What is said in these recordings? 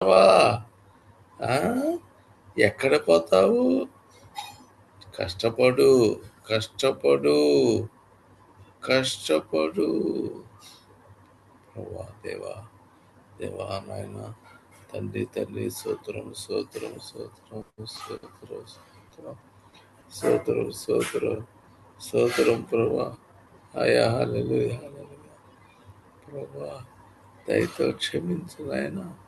ఆ? ఎక్కడ పోతావు? కష్టపడు కష్టపడు కష్టపడు. ప్రభా దేవా దేవా నాయన తండ్రి తల్లి సూత్రం సోత్రం సోత్రం సోత్రం సోత్రం సోత్రం సోత్రం సూత్రం ప్రభా. అయా హల్లెలూయా. ప్రభా దయతో క్షమించు నాయనా.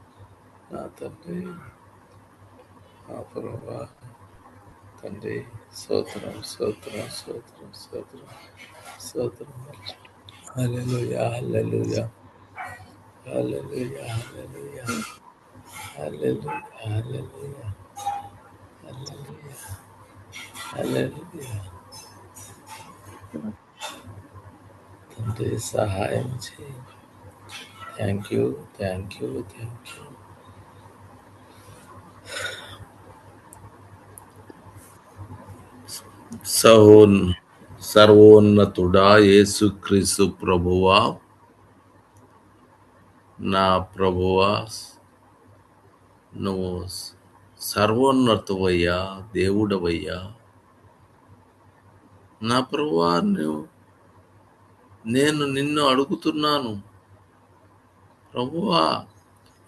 నా తండ్రి నా ప్రభా తండ్రి సోత్రం సోత్రం సోత్రం సోత్రం సోత్రం హల్లెలూయా హల్లెలూయా హల్లెలూయా హల్లెలూయా హల్లెలూయా హల్లెలూయా హల్లెలూయా హల్లెలూయా తండ్రి సహాయం చేయి thank you thank you thank you సహోన్ సర్వోన్నతుడా యేసుక్రీస్తు ప్రభువా నా ప్రభువా నువ్వు సర్వోన్నతువయ్యా దేవుడవయ్యా. నా ప్రభువా నువ్వు నేను నిన్ను అడుగుతున్నాను. ప్రభువా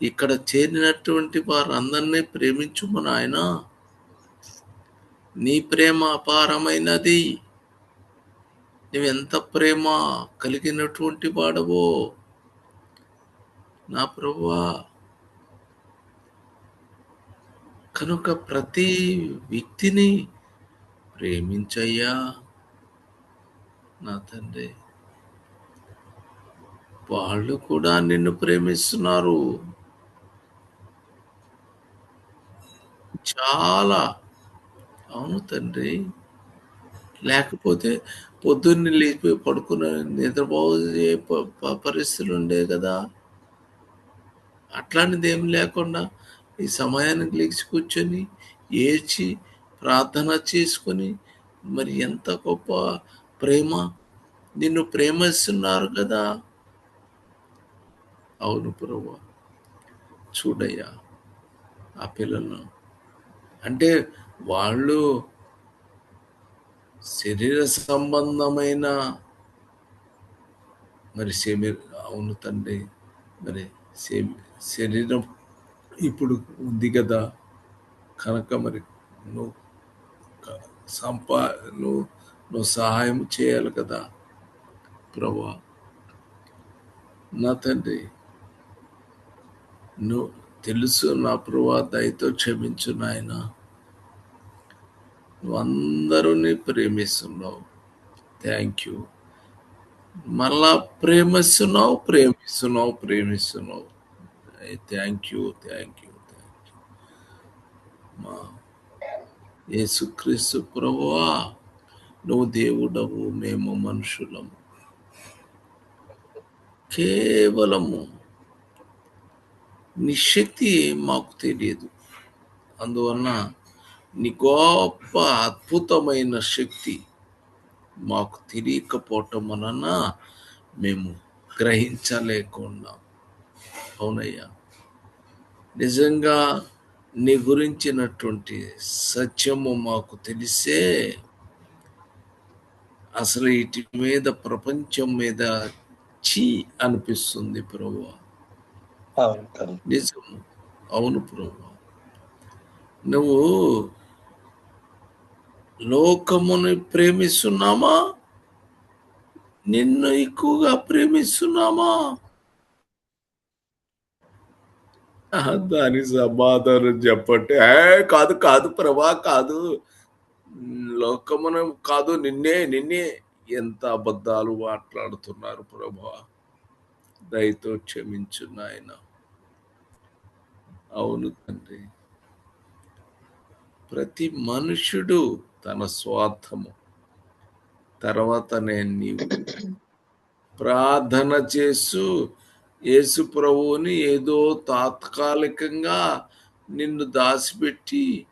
ఇక్కడ చేరినటువంటి వారందరినీ ప్రేమించుమని ఆయన నీ ప్రేమ అపారమైనది. నువ్వెంత ప్రేమ కలిగినటువంటి వాడవో. నా ప్రభువా కనుక ప్రతి వ్యక్తిని ప్రేమించయ్యా. నా తండ్రి వాళ్ళు కూడా నిన్ను ప్రేమిస్తున్నారు. చాలా అవును తండ్రి. లేకపోతే పొద్దున్నే లేచిపోయి పడుకున్న నిద్రపోయే పరిస్థితులు ఉండే కదా. అట్లాంటిది ఏం లేకుండా ఈ సమయానికి లేచి కూర్చొని ఏడ్చి ప్రార్థన చేసుకొని మరి ఎంత గొప్ప ప్రేమ. నిన్ను ప్రేమిస్తున్నారు కదా. అవును ప్రభు. చూడయ్యా ఆ పిల్లలను. అంటే వాళ్ళు శరీర సంబంధమైన మరి శరీర అవును తండ్రి మరి సేమి శరీరం ఇప్పుడు ఉంది కదా. కనుక మరి నువ్వు సంపా నువ్వు నువ్వు సహాయం చేయాలి కదా. ప్రభా నా తండ్రి నువ్వు తెలుసు నా ప్రభా దయతో క్షమించు నాయన. నువ్వు అందరూని ప్రేమిస్తున్నావు. థ్యాంక్ యూ మళ్ళా ప్రేమిస్తున్నావు ప్రేమిస్తున్నావు ప్రేమిస్తున్నావు. Thank you thank you thank you మా యేసుక్రీస్తు ప్రభువా నువ్వు దేవుడవు మేము మనుషులము. కేవలము నీ శక్తి మాకు తెలియదు. అందువలన నీ గొప్ప అద్భుతమైన శక్తి మాకు తెలియకపోవటం వలన మేము గ్రహించలేకుండా అవునయ్యా. నిజంగా నీ గురించినటువంటి సత్యము మాకు తెలిసే అసలు ఇటు మీద ప్రపంచం మీద చీ అనిపిస్తుంది ప్రభు. అవును తండ్రి నిజం అవును ప్రభు. నువ్వు లోకముని ప్రేమిస్తున్నామా? నిన్ను ఎక్కువగా ప్రేమిస్తున్నామా? దాని సమాధానం చెప్పంటే ఏ కాదు కాదు ప్రభా కాదు. లోకమును కాదు నిన్నే నిన్నే ఎంత అబద్ధాలు మాట్లాడుతున్నారు ప్రభా. దయతో క్షమించు నాయన. అవును తండ్రి. ప్రతి మనుషుడు తన స్వార్థము. తర్వాత నేను నీవు ప్రార్థన చేస్తూ యేసు ప్రభువుని ఏదో తాత్కాలికంగా నిన్ను దాచిపెట్టి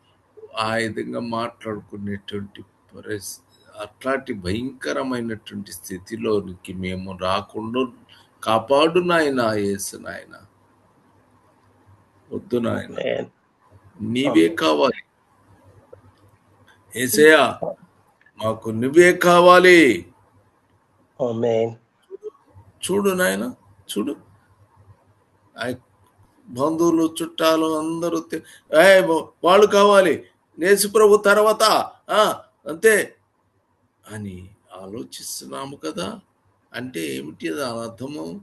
ఆ విధంగా మాట్లాడుకునేటువంటి పరిస్థితి అట్లాంటి భయంకరమైనటువంటి స్థితిలోనికి మేము రాకుండా కాపాడు నాయన యేసు నాయన. వద్దు నాయన. నీవే కావాలి. ఏసయ్యా మాకు నువ్వే కావాలి. చూడు నాయన చూడు. బంధువులు చుట్టాలు అందరూ వాళ్ళు కావాలి. నేసుప్రభు తర్వాత అంతే. అని ఆలోచిస్తున్నాము కదా. అంటే ఏమిటి దాని అర్థము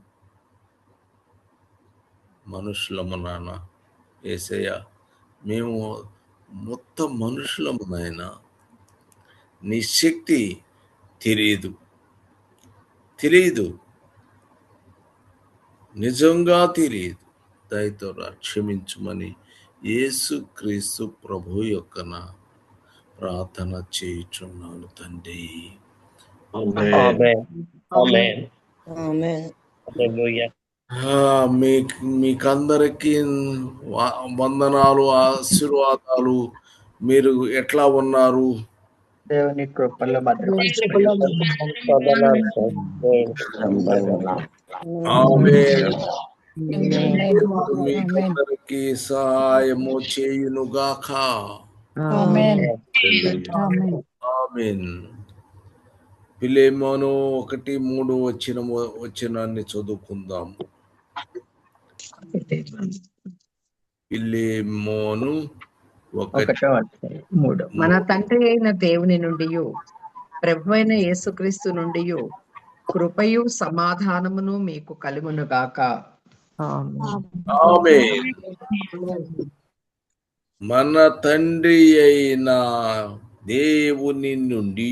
మనుషులము నాన్న ఏసయ్య మేము మొత్తం మనుషులము నాయన. నీ శక్తి తెలియదు. తెలియదు. నిజంగా తెలియదు. దయతో క్షమించుమని యేసుక్రీస్తు ప్రభు యొక్క నా ప్రార్థన చేయుచున్నాను తండ్రి. మీకందరికీ వందనాలు ఆశీర్వాదాలు. మీరు ఎట్లా ఉన్నారు? దేవుని. దేవుడు మీకందరికీ సహాయము చేయునుగాక ఆమేన్ పిలేమోను ఒకటి మూడు వచ్చిన వచ్చినాన్ని చదువుకుందాం పిలేమోను ఒకటి అధ్యాయం, మూడు. మన తండ్రి అయిన దేవుని నుండి ప్రభు అయిన యేసుక్రీస్తు నుండి కృపయు సమాధానమును మీకు కలుగును గాక మన తండ్రి అయిన దేవుని నుండి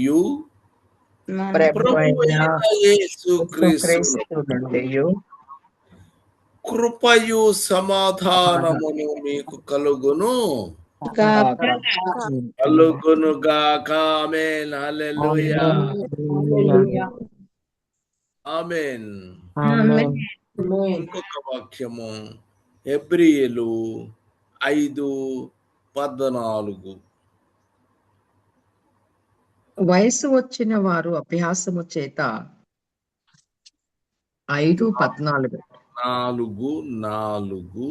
కృపయు సమాధానమును మీకు కలుగును. కలుగును గాక ఆమేన్ హల్లెలూయా ఆమేన్ ఇంకొక వాక్యము ఎబ్రియేలు ఐదు పద్నాలుగు. వయసు వచ్చిన వారు అభ్యాసము చేత ఐదు పద్నాలుగు. నాలుగు నాలుగు.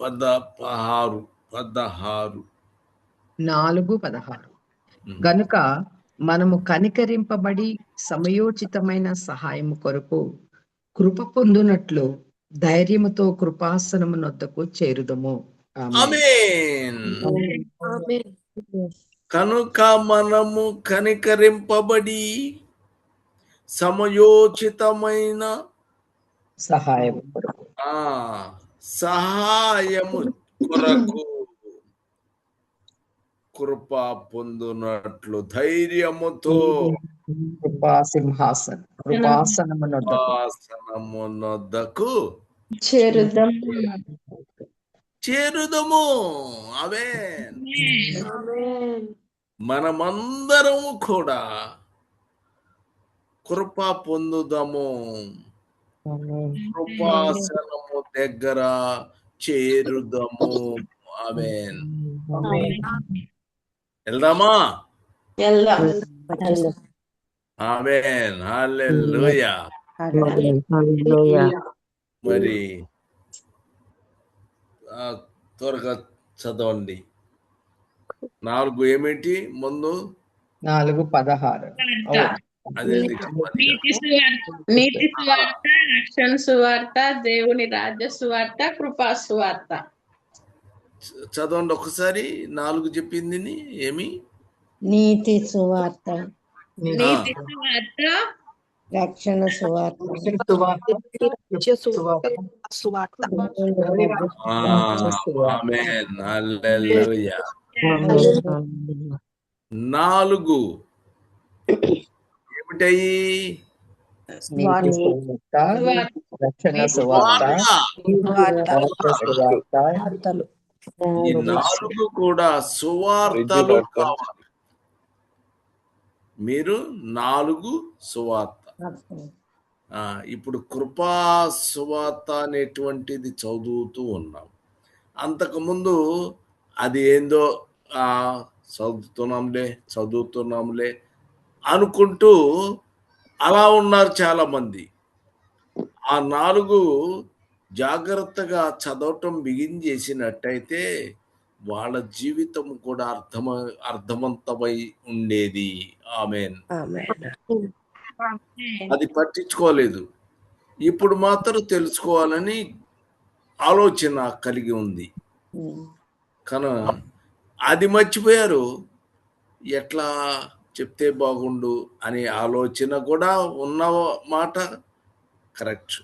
పద పహారు పదహారు. నాలుగు పదహారు. గనుక మనము కనికరింపబడి సమయోచితమైన సహాయము కొరకు కృప పొందునట్లు ధైర్యముతో కృపాసనము నొద్దకు చేరుదము. కనుక మనము కనికరింపబడి సమయోచితమైన సహాయం కొరకు. ఆ సహాయము కొరకు కృప పొందునట్లు ధైర్యముతో కృపా సింహాసనం కృపాసనమునొద్దకు చేరుదము. అవే మనమందరము కూడా కృప పొందుదాము. కృపాసనము దగ్గర చేరుదము. ఆమెన్. వెళ్దామా? వెళ్దాం. ఆమెన్. హల్లెలూయా. మరి త్వరగా చదవండి. నాలుగు ఏమిటి? ముందు నాలుగు పదహారు. నీతి సువార్త నీతి సువార్త రక్షణ సువార్త దేవుని రాజ్య సువార్త కృపా సువార్త. చదవండి ఒకసారి నాలుగు చెప్పింది ఏమి? నీతి సువార్త. నీతి సువార్త. రక్షణ సువార్త. ఆ, ఆమేన్. హల్లెలూయా. నాలుగు. ఏమిటయి? రక్షణ సువార్త. ఈ నాలుగు కూడా సువార్తలు కావాలి. మీరు నాలుగు సువార్త. ఆ, ఇప్పుడు కృపా సువార్త అనేటువంటిది చదువుతూ ఉన్నాం. అంతకుముందు అది ఏందో ఆ, చదువుతున్నాంలే చదువుతున్నాంలే అనుకుంటూ అలా ఉన్నారు చాలా మంది ఆ నాలుగు జాగ్రత్తగా చదవటం బిగిన్ చేసినట్టయితే వాళ్ళ జీవితం కూడా అర్థమ అర్థవంతమై ఉండేది. ఆమెన్. అది పట్టించుకోలేదు. ఇప్పుడు మాత్రం తెలుసుకోవాలని ఆలోచన కలిగి ఉంది. కనుక అది మర్చిపోయారు. ఎట్లా చెప్తే బాగుండు అనే ఆలోచన కూడా ఉన్న మాట కరెక్ట్.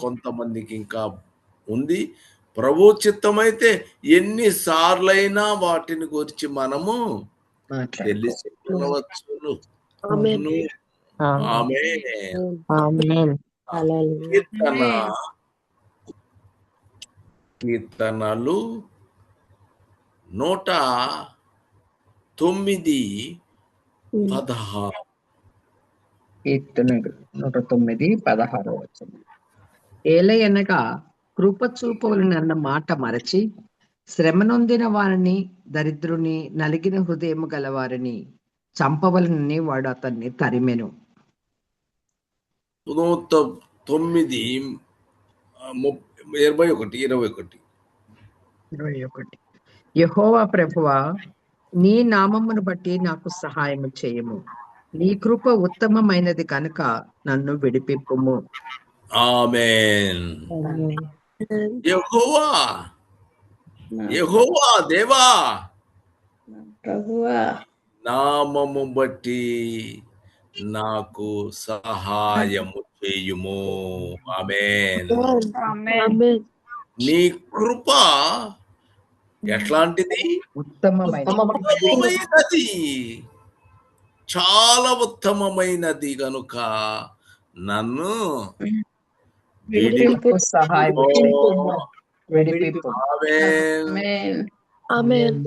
కొంతమందికి ఇంకా ఉంది. ప్రభు చిత్తమైతే ఎన్నిసార్లైనా వాటిని గురించి మనము మాట్లాడు తెలిసి ఉండవచ్చును. ఆమేన్. ఆమె ఆమేన్. కీర్తన. కీర్తనలు నూట తొమ్మిది పదహారు. కీర్తనలు నూట తొమ్మిది పదహారు వచ్చింది. ఏలయనగా కృప చూపవలనన్న మాట మరచి శ్రమనొందిన వారిని దరిద్రుని నలిగిన హృదయము గలవారిని చంపవలనని వాడు అతన్ని తరిమెను. నూట తొమ్మిది ఇరవై ఒకటి ఇరవై ఒకటి. ఇరవై ఒకటి. యహోవా ప్రభువా నీ నామమును బట్టి నాకు సహాయము చేయము. నీ కృప ఉత్తమమైనది కనుక నన్ను విడిపింపుము. ఆమెన్. యెహోవా. యెహోవా దేవా. ప్రభువా. నామము బట్టి నాకు సహాయము చేయుము. ఆమేన్. నీ కృప ఎట్లాంటిది? ఉత్తమమైన ఉత్తమమైనది. చాలా ఉత్తమమైనది కనుక నన్ను విడిపింపు సహాయం చేయు. విడిపింపు. ఆమేన్. ఆమేన్. ఆమేన్.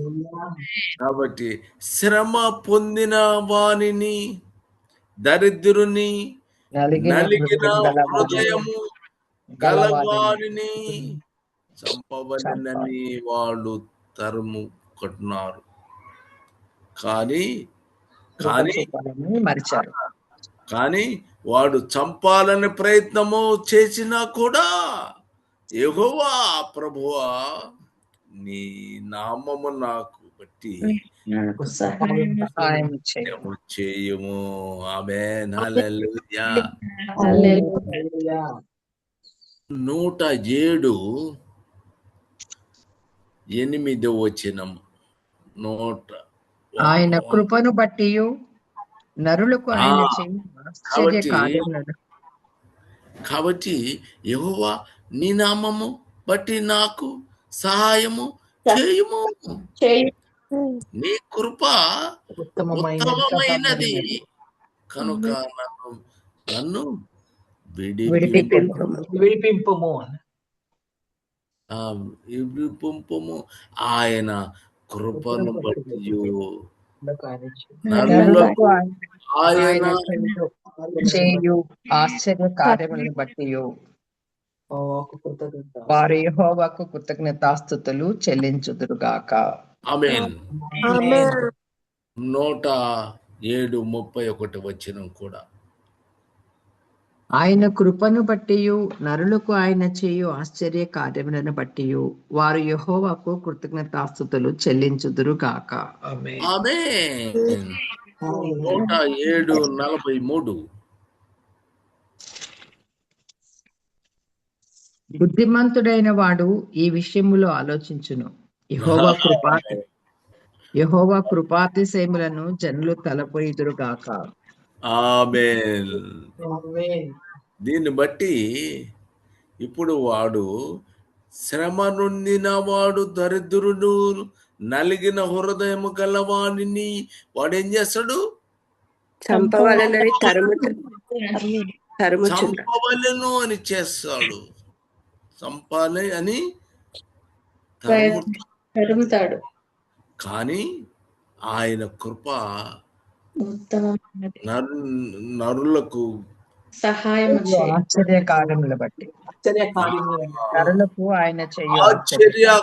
కాబట్టి శ్రమ పొందిన వానిని దరిద్రుని నలిగిన హృదయము గలవారిని చంపవలనని వాళ్ళు తరుము కొట్టున్నారు కానీ కానీ కానీ వాడు చంపాలని ప్రయత్నము చేసినా కూడా యెహోవా ప్రభువా నీ నామము నాకు బట్టి చేయుము. ఆమె హల్లెలూయా. హల్లెలూయా. నూట ఏడు ఎనిమిది వచనం. నూట ఆయన కృపను బట్టి నరులకు ఆయన కాబట్టి యెహోవా నీ నామము బట్టి నాకు సహాయము చేయుము. చేయి నీ కృప ఉత్తమమైన ఉత్తమమైనది. కనుక నన్ను నన్ను విడిపింపు. విడిపింపు. విడిపింపుము ఆయన కృపను బట్టి ఆయన చేయు- ఆశ్చర్య కార్యములను బట్టి వారు యెహోవాకు కృతజ్ఞతాస్థుతులు చెల్లించుదురుగాక ఆమెన్. ఆమేన్. నూట ఏడు ముప్పై ఒకటి వచ్చిన కూడా. ఆయన కృపను బట్టి నరులకు ఆయన చేయు ఆశ్చర్య కార్యములను బట్టి వారు యెహోవాకు కృతజ్ఞతాస్థుతులు చెల్లించుదురు నూట ఏడు నలభై మూడు. బుద్ధిమంతుడైన వాడు ఈ విషయములో ఆలోచించును. యెహోవా కృపా యెహోవా కృపాతిశయములను జనులు తలపోయిదురు గాక. ఆమెన్. దీన్ని బట్టి ఇప్పుడు వాడు శ్రమ నొందిన వాడు దరిద్రుడు నలిగిన హృదయము గలవాడిని వాడు ఏం చేస్తాడు చంపవలను అని చేస్తాడు. చంపాలి అని కానీ ఆయన కృప నరులకు సహాయం ఆశ్చర్య బట్టి. నరులకు ఆయన ఆశ్చర్య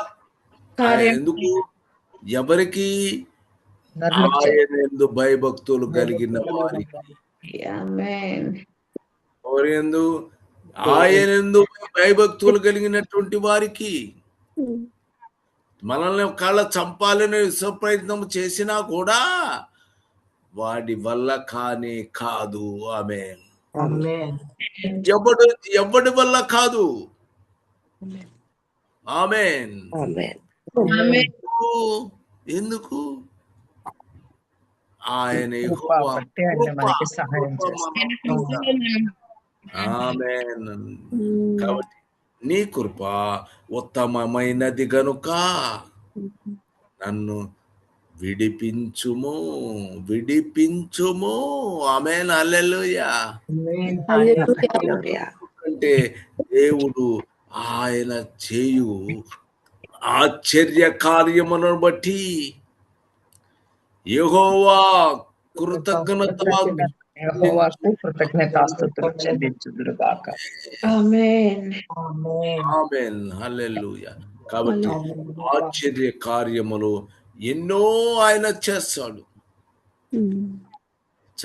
ఎందుకు? ఎవరికి. ఆయన ఎందు భయభక్తులు కలిగిన వారికి. ఆమేన్. ఎవరి ఎందు? ఆయన ఎందు భయభక్తులు కలిగినటువంటి వారికి. మనల్ని ఒకళ్ళ చంపాలని విశ్వ ప్రయత్నం చేసినా కూడా వాడి వల్ల కానే కాదు. ఆమె ఎవడు ఎవడి వల్ల కాదు? ఆమెన్. ఆమేన్. ఎందుకు? ఆయన ఆమేన్. కాబట్టి నీ కృప ఉత్తమమైనది గనుక నన్ను విడిపించుము విడిపించుము. ఆమెన్. అల్లెలుయా హల్లెలూయా. అంటే దేవుడు ఆయన చేయు ఆశ్చర్య కార్యములను బట్టి యెహోవా కృతజ్ఞత కాబట్టి ఆశ్చర్య కార్యములు ఎన్నో ఆయన చేస్తాడు.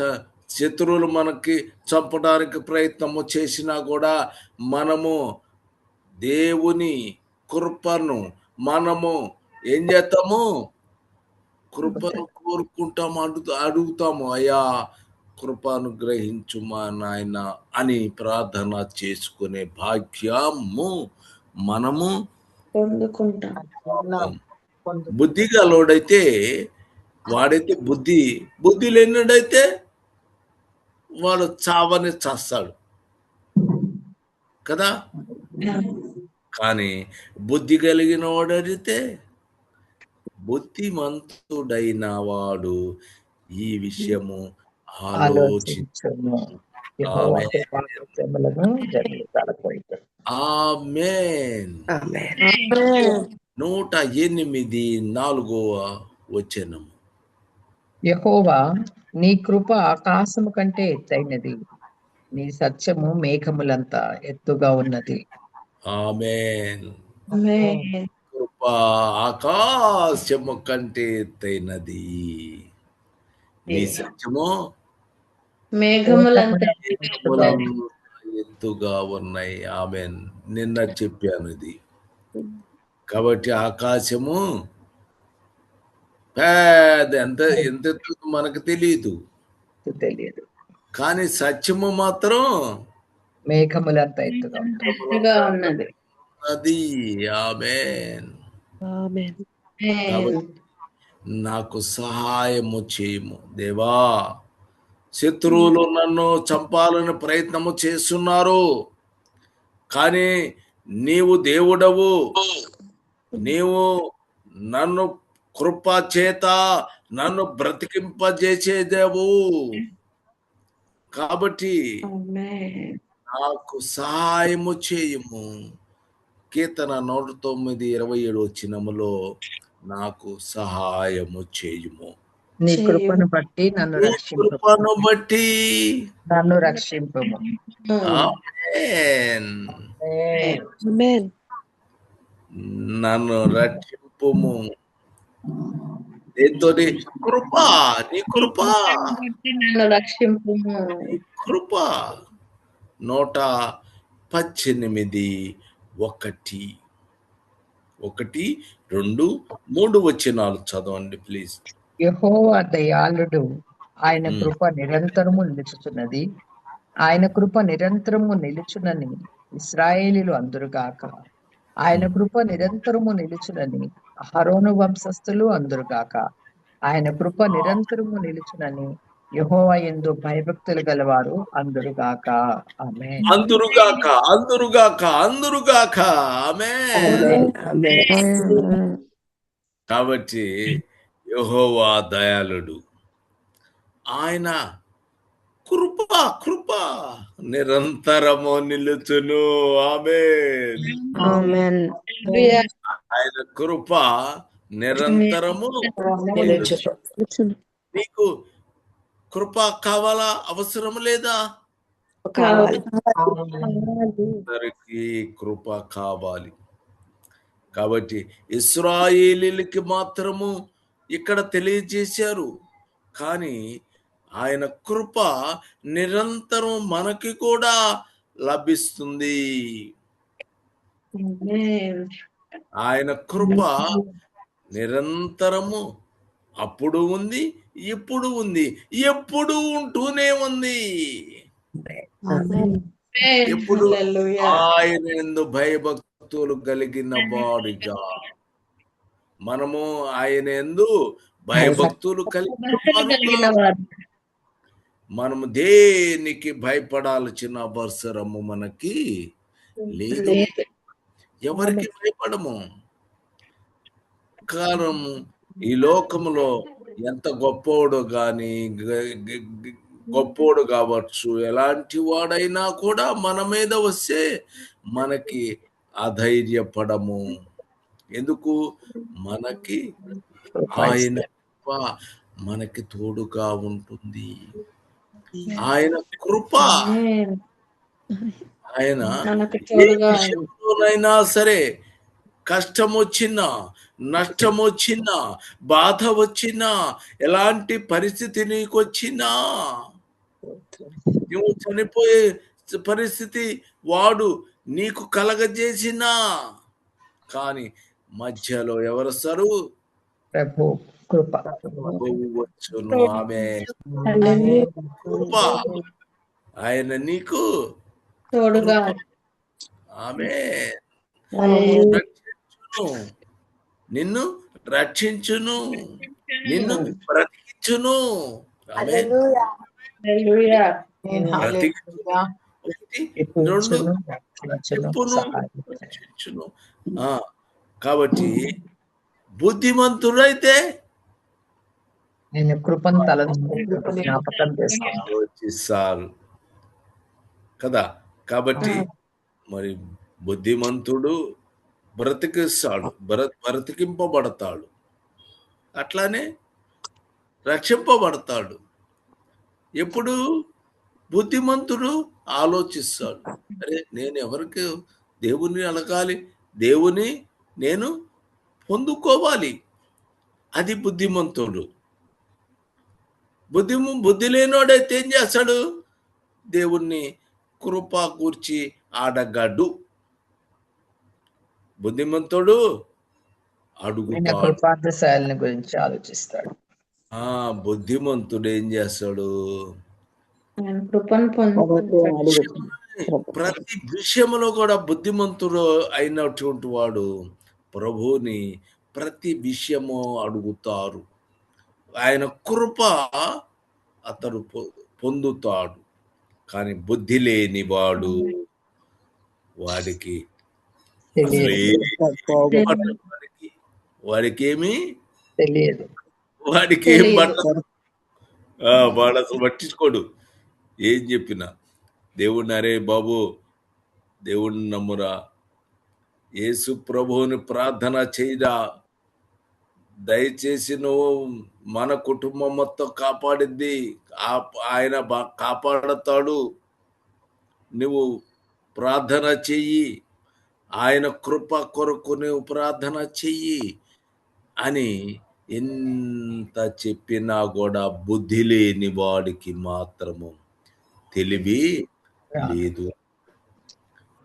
చ- శత్రువులు మనకి చంపడానికి ప్రయత్నము చేసినా కూడా మనము దేవుని కృపను మనము ఏం చేస్తాము? కృపను కోరుకుంటాము అడుగు అడుగుతాము. అయ్యా కృపను గ్రహించుమా నాయన అని ప్రార్థన చేసుకునే భాగ్యము మనము పొందుకుంటాం. బుద్ధి గలోడైతే వాడైతే బుద్ధి బుద్ధి లేనిడైతే వాడు చావని చేస్తాడు. కదా? కానీ బుద్ధి కలిగిన వాడైతే బుద్ధిమంతుడైన వాడు ఈ విషయము ఆలోచి ఆలోచించును. యెహోవా కృపాకృత్యములను జరిగించకపోయితే ఆమెన్. ఆమేన్. నూట ఎనిమిది నాలుగవ వచనము. యెహోవా నీ కృప ఆకాశము కంటే ఎత్తైనది. నీ సత్యము మేఘములంత ఎత్తుగా ఉన్నది. ఆమెన్. ఆమేన్. కృప ఆకాశము కంటే ఎత్తైనది. నీ సత్యము మేఘములంతా ఎత్తుగా ఉన్నాయి. ఆమెన్. నిన్న చెప్పాను ఇది. కాబట్టి ఆకాశము పెద్ద ఎంత ఎంత మనకు తెలియదు తెలియదు. కానీ సత్యము మాత్రం మేఘములంత ఎత్తుగా ఉన్నది. అది. ఆమెన్. ఆమేన్. కాబట్టి నాకు సహాయము చేయము. దేవా శత్రువులు నన్ను చంపాలని ప్రయత్నము చేస్తున్నారు. కానీ నీవు దేవుడవు. నీవు నన్ను కృప చేత నన్ను బ్రతికింపజేసేదేవు. కాబట్టి నాకు సహాయము చేయము. కీర్తన నూట తొమ్మిది ఇరవై ఏడు వచ్చినములో నాకు సహాయము చేయుము. నీ. కృపను బట్టి నన్ను కృపను బట్టి నన్ను రక్షింపు నన్ను రక్షింపుము దీంతో కృప నీ కృప. రక్షింపు కృప. నూట పద్దెనిమిది ఒకటి. ఒకటి రెండు మూడు వచనాలు చదవండి ప్లీజ్. యెహోవా దయాళుడు. ఆయన. కృప నిరంతరము నిలుచుచున్నది. ఆయన కృప నిరంతరము నిలుచునని ఇస్రాయేలీలు అందురుగాక. ఆయన కృప నిరంతరము నిలుచునని హరోను వంశస్థులు అందురుగాక. ఆయన కృప నిరంతరము నిలుచునని యహోవా ఎందు భయభక్తులు గలవారు అందరుగాక. ఆమె అందురుగాక అందురుగాక అందరుగాక. ఆమె కాబట్టి యహోవా దయాళుడు. ఆయన కృప కృప. నిరంతరము నిలుచును ఆమె ఆమేన్. ఆయన కృప నిరంతరము నిలుచును. నీకు కృప కావాలా? అవసరం లేదా? కావాలి. అందరికీ కృప కావాలి. కాబట్టి ఇస్రాయేలీలకి మాత్రము ఇక్కడ తెలియజేశారు. కానీ ఆయన కృప నిరంతరం మనకి కూడా లభిస్తుంది. ఆయన కృప నిరంతరము అప్పుడు ఉంది ఇప్పుడు ఉంది ఎప్పుడు ఉంటూనే ఉంది. ఎప్పుడు. ఆయన ఎందు భయభక్తులు కలిగిన వాడిగా మనము ఆయన ఎందు భయభక్తులు కలిగిన భక్తులు కలిగిన వారుగా వారు మనము దేనికి భయపడాల్సిన అవసరము మనకి లేదు. ఎవరికి భయపడము? కారణం ఈ లోకములో ఎంత గొప్పోడు గ- గొప్పోడు కావచ్చు ఎలాంటి వాడైనా కూడా మన మీద వస్తే మనకి అధైర్యపడము. ఎందుకు? మనకి ఆయన మనకి తోడుగా ఉంటుంది. ఆయన కృప. ఆయన విషయంలోనైనా సరే కష్టం వచ్చినా నష్టం వచ్చినా బాధ వచ్చినా ఎలాంటి పరిస్థితి నీకు వచ్చినా నువ్వు చనిపోయే పరిస్థితి వాడు నీకు కలగజేసినా. కానీ మధ్యలో ఎవరొస్తారు ప్రభు. కృప ఆమె కృప ఆయన నీకు తోడుగా ఆమె రక్షించును నిన్ను రక్షించును నిన్ను బ్రతికించును ఆమె Hallelujah ఒకటి, రెండు ఇప్పుడును, రక్షించును, చెప్పును సహాయపడును. రక్షించును ఆ, కాబట్టి బుద్ధిమంతుడైతే ఆయన కృపను తలంచుకుంటూ జ్ఞాపకం చేస్తాను కదా? కాబట్టి మరి బుద్ధిమంతుడు బ్రతికిస్తాడు బ్ర బ్రతికింపబడతాడు. అట్లానే రక్షింపబడతాడు. ఎప్పుడు? బుద్ధిమంతుడు ఆలోచిస్తాడు. అరే నేను ఎవరికి దేవుని అలగాలి దేవుని నేను పొందుకోవాలి. అది బుద్ధిమంతుడు. బుద్ధి బుద్ధి లేనోడైతే ఏం చేస్తాడు? దేవుణ్ణి కృప కూర్చి ఆడగడు. బుద్ధిమంతుడు కృపార్థశాలని గురించి ఆలోచిస్తాడు. ఆ బుద్ధిమంతుడు ఏం చేస్తాడు? ఆయన కృపను పొందుకుంటాడు ప్రతి విషయంలో కూడా బుద్ధిమంతుడు అయినటువంటి వాడు ప్రభువుని ప్రతి విషయము అడుగుతారు. ఆయన కృప అతడు పొందుతాడు. కానీ బుద్ధి లేని వాడు వాడికి పట్టదు వాడికి ఏం వాడు అసలు పట్టించుకోడు. ఏం చెప్పినా? దేవుడిని అరే బాబు దేవుడిని నమ్మురా. యేసు ప్రభువుని ప్రార్థన చేయరా. దయచేసి నువ్వు మన కుటుంబం మొత్తం కాపాడిద్ది ఆ- ఆయన బా కాపాడతాడు. నువ్వు ప్రార్థన చెయ్యి. ఆయన కృప కొరకు నువ్వు ప్రార్థన చెయ్యి అని ఎంత చెప్పినా కూడా బుద్ధి లేని వాడికి మాత్రము తెలివి లేదు.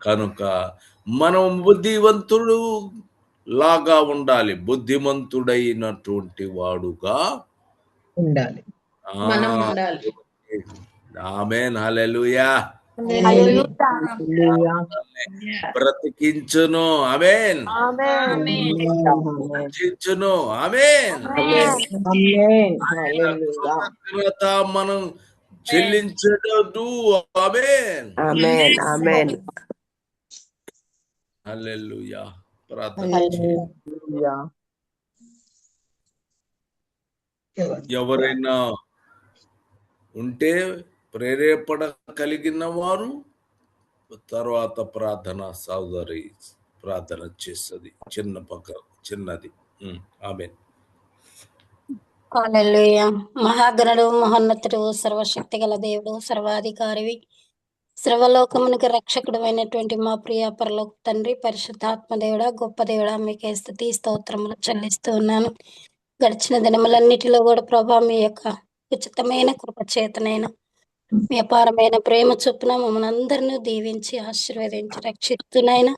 కనుక మనం బుద్ధివంతుడు లాగా ఉండాలి బుద్ధిమంతుడైనటువంటి వాడుగా. ఉండాలి. ఆ, మనం ఉండాలి. ఆమేన్ హల్లెలూయా. హల్లెలూయా. బ్రతికించును. ఆమేన్. రక్షించును ఆమేన్. కృతజ్ఞత మనం చెల్లించడు ఆమేన్. ఆమెన్. ఆమెన్. హల్లెలూయా. ప్రార్థన? ఎవరైనా ఉంటే ప్రేరేపణ కలిగిన వారు తర్వాత ప్రార్థన సోదరి ప్రార్థన చేస్తుంది. చిన్న పక్క చిన్నది. ఆమె హల్లెలూయా. మహాగణుడు మహోన్నతుడు సర్వశక్తి గల దేవుడు సర్వాధికారివి సర్వలోకమునికి రక్షకుడు అయినటువంటి మా ప్రియ పరలోక తండ్రి పరిశుద్ధాత్మ దేవుడా గొప్ప దేవుడా మీకే స్థుతి స్తోత్రములు చెల్లిస్తూ ఉన్నాను. గడిచిన దినములన్నిటిలో కూడా ప్రభా మీ యొక్క ఉచితమైన కృపచేతనైన వ్యాపారమైన మీ అపారమైన ప్రేమ చొప్పున మమ్మల్ని అందరినీ దీవించి ఆశీర్వదించి రక్షిస్తున్నాయినా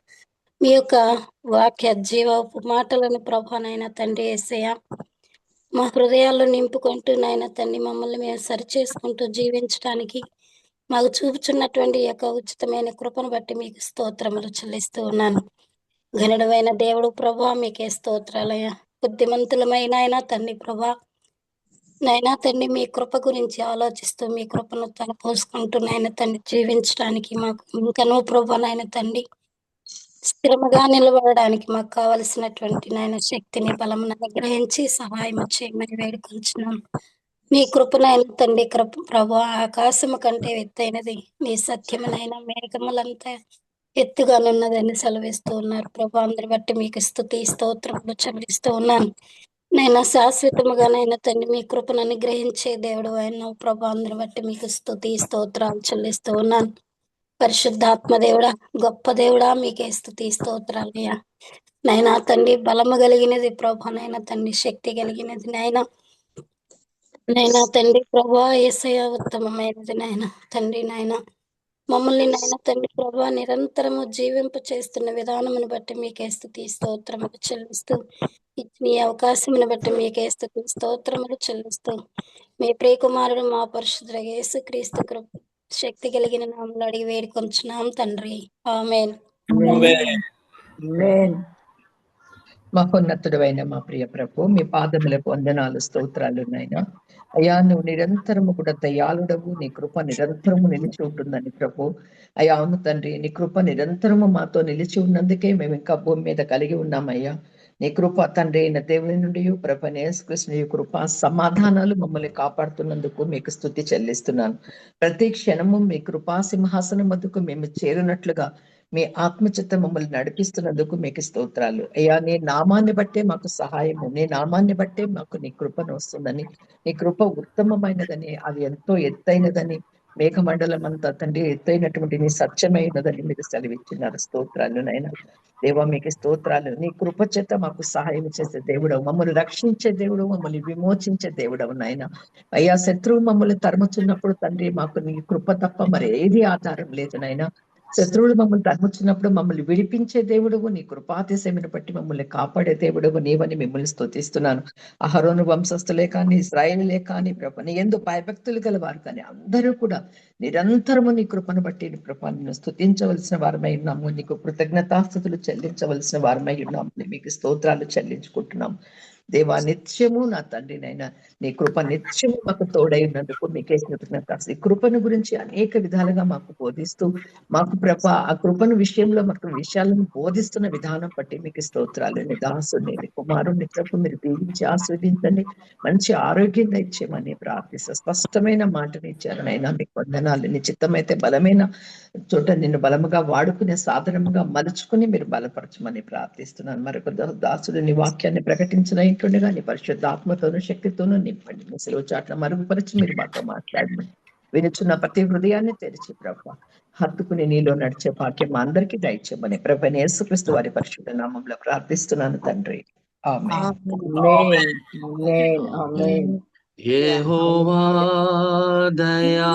మీ యొక్క వాక్య జీవపు మాటలను ప్రభానైనా తండ్రి ఏసయ్య మా హృదయాల్లో నింపుకుంటూ నాయన తండ్రి మమ్మల్ని మేము సరి చేసుకుంటూ జీవించడానికి మాకు చూపుచున్నటువంటి యొక్క ఉచితమైన కృపను బట్టి మీకు స్తోత్రములు చెల్లిస్తూ ఉన్నాను. ఘనుడమైన దేవుడు ప్రభా మీకే స్తోత్రాలయ బుద్ధిమంతులమైన ఆయన తండ్రి ప్రభా. నైనా తండ్రి మీ కృప గురించి ఆలోచిస్తూ మీ కృపను తలపోసుకుంటూ నాయన తండ్రి జీవించడానికి మాకు ఇంకనూ ప్రభా నాయన తండ్రి స్థిరముగా నిలబడడానికి మాకు కావలసినటువంటి నాయన శక్తిని బలమును అనుగ్రహించి సహాయం చేయమని వేడుకొంచున్నాను మీ కృపనైన తండ్రి కృప ప్రభు ఆకాశము కంటే ఎత్తైనది. మీ సత్యమునైన మేఘములంతా ఎత్తుగానున్నదని సెలవిస్తూ ఉన్నారు. ప్రభు అందరి బట్టి మీకు స్థుతి స్తోత్రములు చెల్లిస్తూ ఉన్నాను. నేను శాశ్వతముగానైనా తండ్రి మీ కృపను అనుగ్రహించే దేవుడు ఆయన ప్రభు అందరి బట్టి మీకు స్థుతి స్తోత్రాలు చెల్లిస్తూ ఉన్నాను. పరిశుద్ధాత్మ దేవుడా గొప్ప దేవుడా మీకే స్థుతి స్తోత్రాలయ్యా. నైనా తండ్రి బలము కలిగినది ప్రభు నైనా తండ్రి శక్తి కలిగినది నైనా నైనా తండ్రి ప్రభా ఏసయ ఉత్తమమైనది నాయన. తండ్రి నాయన మమ్మల్ని నాయన తండ్రి ప్రభా నిరంతరము జీవింప చేస్తున్న విధానమును బట్టి మీకే స్థుతి స్తోత్రములు చెల్లిస్తూ ఇచ్చిన ఈ అవకాశమును బట్టి మీకే స్థుతి స్తోత్రములు చెల్లిస్తూ మీ ప్రియకుమారుడు మా పరిశుద్ధ యేసు క్రీస్తు కృప శక్తి కలిగిన నామలు అడిగి వేడుకొంచున్నాం తండ్రి. ఆమెన్. ఆమేన్. మహోన్నతుడైన మా ప్రియ ప్రభు మీ పాదములకు వందనాలు స్తోత్రాలు నాయన. అయ్యా నువ్వు నిరంతరము కూడా దయాళుడవు నీ కృప నిరంతరము నిలిచి ఉంటుందని ప్రభు. అయ్యా అవును తండ్రి నీ కృప నిరంతరము మాతో నిలిచి ఉన్నందుకే మేము ఇంకా భూమి మీద కలిగి ఉన్నామయ్యా. నీ కృప తండ్రి అయిన దేవుని నుండి ప్రభనేశకృష్ణ కృప సమాధానాలు మమ్మల్ని కాపాడుతున్నందుకు మీకు స్థుతి చెల్లిస్తున్నాను. ప్రతి క్షణము మీ కృపా సింహాసనం వద్దకు మేము చేరినట్లుగా మీ ఆత్మచిత్త మమ్మల్ని నడిపిస్తున్నందుకు మీకు స్తోత్రాలు. అయ్యా నీ నామాన్ని బట్టే మాకు సహాయము. నీ నామాన్ని బట్టే మాకు నీ కృపను వస్తుందని నీ కృప ఉత్తమమైనదని అది ఎంతో ఎత్తైనదని మేఘమండలం అంతా తండ్రి ఎత్తైనటువంటి నీ సత్యమైనదని మీరు సెలవిచ్చినారు. స్తోత్రాలు నైనా దేవా మీకు స్తోత్రాలు. నీ కృప చేత మాకు సహాయం చేసే దేవుడవు. మమ్మల్ని రక్షించే దేవుడు మమ్మల్ని విమోచించే దేవుడవు నాయన. అయ్యా శత్రువు మమ్మల్ని తరుముచున్నప్పుడు తండ్రి మాకు నీ కృప తప్ప మరి ఏది ఆధారం లేదు నాయన. శత్రువులు మమ్మల్ని తరుముచున్నప్పుడు మమ్మల్ని విడిపించే దేవుడువు నీ కృపాతిశయమును బట్టి మమ్మల్ని కాపాడే దేవుడువు నీవని మిమ్మల్ని స్థుతిస్తున్నాను అహరోను వంశస్థులే కానీ ఇస్రాయేలులే కానీ ప్రభ నీ ఎందు భయభక్తులు గలవారు కానీ అందరూ కూడా నిరంతరము నీ కృపను బట్టి నీ కృప నిన్ను స్తుతించవలసిన వారమై ఉన్నాము. నీకు కృతజ్ఞతాస్థుతులు చెల్లించవలసిన వారమై ఉన్నాము. మీకు స్తోత్రాలు చెల్లించుకుంటున్నాము. దేవా నిత్యము నా తండ్రినైనా నీ కృప నిత్యము మాకు తోడై ఉన్నందుకు మీకే కృతజ్ఞత ఈ కృపను గురించి అనేక విధాలుగా మాకు బోధిస్తూ మాకు ప్రభ ఆ కృపను విషయంలో మాకు విషయాలను బోధిస్తున్న విధానం బట్టి మీకు స్తోత్రాలు. నీ దాసుని నీ కుమారుని ప్రభు మీరు దీవించి ఆస్వాదించండి మంచి ఆరోగ్యంగా ఇచ్చేమని ప్రార్థిస్తా స్పష్టమైన మాటని ఇచ్చారు నైనా మీకు వందనాలు. నీ చిత్తమైతే బలమైన చోట నిన్ను బలముగా వాడుకునే సాధనముగా మలుచుకుని మీరు బలపరచమని ప్రార్థిస్తున్నాను. మరొక దాసుడిని దాసుడు నీ వాక్యాన్ని ప్రకటించిన ఇంటుండగా నీ పరిశుద్ధ ఆత్మతోనూ శక్తితోనూ నింపండి మీ సెలవు చాట్ల మరుగుపరిచి మీరు మాతో మాట్లాడమని వినుచున్న ప్రతి హృదయాన్ని తెరిచి ప్రభ హత్తుకుని నీలో నడిచే భాగ్యం మా అందరికీ దయచేయమని ప్రభ యేసుక్రీస్తు వారి పరిశుద్ధ నామంలో ప్రార్థిస్తున్నాను తండ్రి. యెహోవా దయా